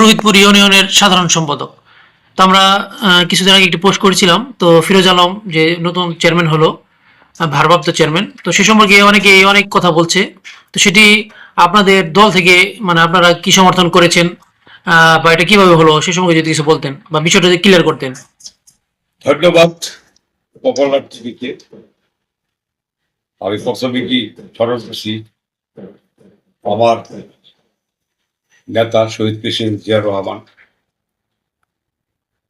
রোহিতপুর ইউনিয়নের সাধারণ সম্পাদক। তো আমরা কিছুদিন আগে একটি পোস্ট করেছিলাম, তো ফিরোজ আলম যে নতুন চেয়ারম্যান হলো ভারপ্রাপ্ত চেয়ারম্যান, তো সে সম্পর্কে অনেকে অনেক কথা বলছে। তো সেটি আপনাদের দল থেকে মানে আপনারা কি সমর্থন করেছেন বা এটা কীভাবে হলো, সে সম্পর্কে যদি কিছু বলতেন, বা বিষয়টা যদি ক্লিয়ার করতেন। ধন্যবাদ পপুলার টিভিকে আমি আমার নেতা শহীদ প্রেসিডেন্ট জিয়া রহমান,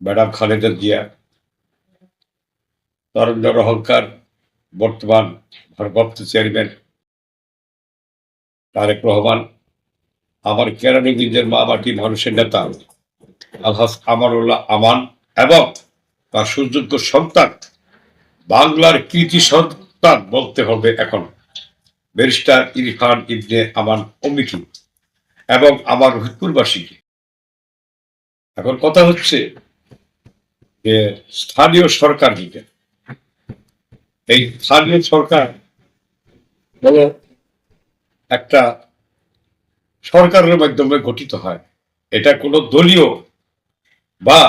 ম্যাডাম খালেদা জিয়া তরুণের অহংকার বর্তমান ভারপ্রাপ্ত চেয়ারম্যান তারেক রহমান, আমার কেরানীগঞ্জের মা মাটি মানুষের নেতা আলহাস আমারুল্লাহ আমান এবং তার সুযোগ্য সন্তান, বাংলার কৃতি সন্তান বলতে হবে এখন। ব্যারিস্টার ইরফান ইবনে আমান অমিকি। এবং আমার রহিতপুরবাসীকে এখন কথা হচ্ছে যে স্থানীয় সরকার দিকে এই স্থানীয় সরকার হলো একটা সরকারের মাধ্যমে গঠিত হয়। এটা কোনো দলীয় বা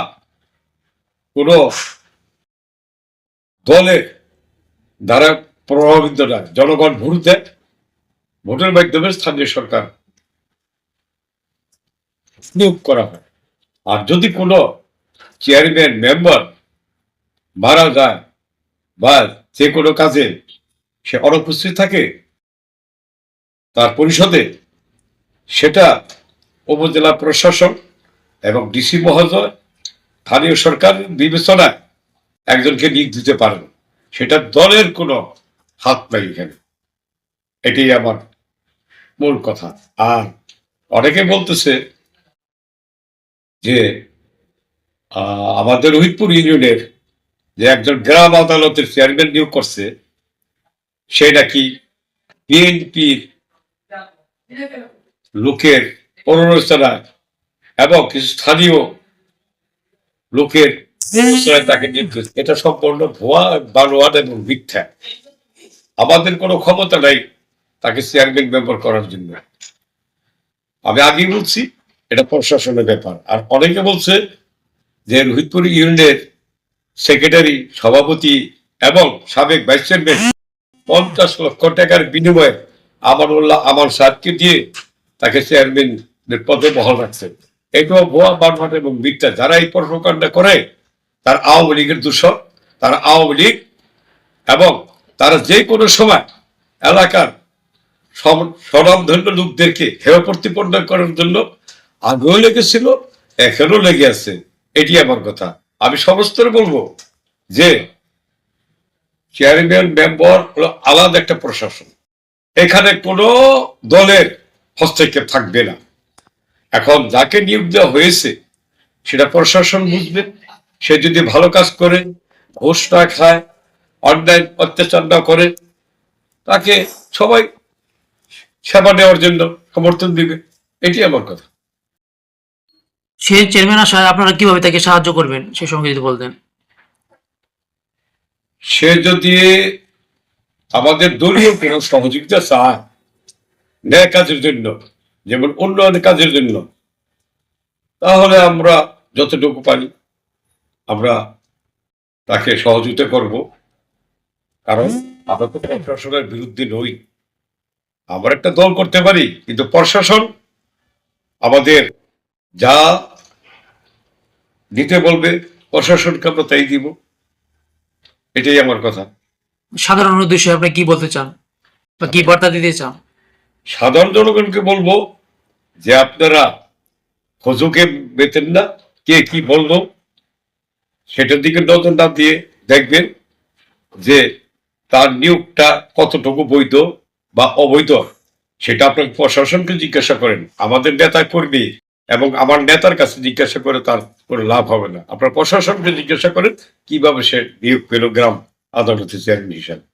কোনো দলের দ্বারা প্রভাবিত না জনগণ ভোট দেয়। ভোটের মাধ্যমে স্থানীয় সরকার নিয়োগ করা হয়। আর যদি কোনো চেয়ারম্যান মেম্বার মারা যায় বা যে কোনো কাজে সে অনুপস্থিত থাকে, তার পরিষদে সেটা উপজেলা প্রশাসন এবং ডিসি মহোদয়, স্থানীয় সরকার বিবেচনায় একজনকে নিয়োগ দিতে পারেন। সেটা দলের কোনো হাত নাই এখানে। এটাই আমার মূল কথা। আর অনেকে বলতেছে যে আমাদের রোহিতপুর ইউনিয়নের যে একজন গ্রাম আদালতের চেয়ারম্যান নিয়োগ করছে, সে নাকি বিএনপির লোকের প্ররোচনায় এবং কিছু স্থানীয় লোকের তাকে নির্দেশ এটা সম্পূর্ণ ভুয়া, বানোয়াট এবং মিথ্যা। আমাদের কোনো ক্ষমতা নাই তাকে চেয়ারম্যান ব্যবহার করার জন্য। আমি আগেই বলছি এটা প্রশাসনের ব্যাপার। আর অনেকে বলছে যে রোহিতপুর ইউনিয়নের সেক্রেটারি সভাপতি এবং সাবেক ভাইস চেয়ারম্যান পঞ্চাশ লক্ষ টাকার বিনিময়ে আমানুল্লাহ আমার সাহেবকে দিয়ে তাকে চেয়ারম্যানের পদে বহাল রাখছে এটাও ভুয়া বানোয়াট এবং মিথ্যা। যারা এই কর্মকাণ্ড করে, তার আওয়ামী লীগের দূষক তারা আওয়ামী লীগ এবং তারা যে কোনো সময় এলাকার স্বনামধন্য লোকদেরকে হেয় প্রতিপন্ন করার জন্য আগেও লেগেছিল এখনও লেগে আছে। এটি আমার কথা। আমি সমস্তরে বলব যে চেয়ারম্যান মেম্বার হলো আলাদা একটা প্রশাসন। এখানে কোনো দলের হস্তক্ষেপ থাকবে না। এখন যাকে নিয়োগ দেওয়া হয়েছে, সেটা প্রশাসন বুঝবে। সে যদি ভালো কাজ করে, ঘোষ না খায়, অন্যায় অত্যাচার না করে, তাকে সবাই সেবা নেওয়ার জন্য সমর্থন দিবে। এটি আমার কথা। সে চেয়ারম্যান আসায় আপনারা কীভাবে তাকে সাহায্য করবেন? সে সম্পর্কে যদি বলতেন। সে যদি আমাদের দলীয় কোনো সহযোগিতা চায়, ন্যায় কাজের জন্য, যেমন উন্নয়ন কাজের জন্য, তাহলে আমরা যতটুকু পারি, আমরা তাকে সহযোগিতা করব। কারণ আমরা তো প্রশাসনের বিরুদ্ধে নই। আমরা একটা দল করতে পারি, কিন্তু প্রশাসন আমাদের যা দিতে বলবে প্রশাসনকে আমরা তাই দিব। এটাই আমার কথা। সাধারণ উদ্দেশ্যে আপনি কি বলতে চান? বা কি বার্তা দিতে চান? সাধারণ জনগণকে বলব যে আপনারা খোঁজকে বেতেন না কে কি বলব সেটার দিকে নজর না দিয়ে দেখবেন যে তার নিয়োগটা কতটুকু বৈধ বা অবৈধ সেটা আপনার প্রশাসনকে জিজ্ঞাসা করেন। আমাদের নেতা কর্মী এবং আমার নেতার কাছে জিজ্ঞাসা করে তার কোনো লাভ হবে না। আপনার প্রশাসনকে জিজ্ঞাসা করেন, কীভাবে সে নিয়োগ পেল গ্রাম আদালতে চেয়ারম্যান হিসাবে?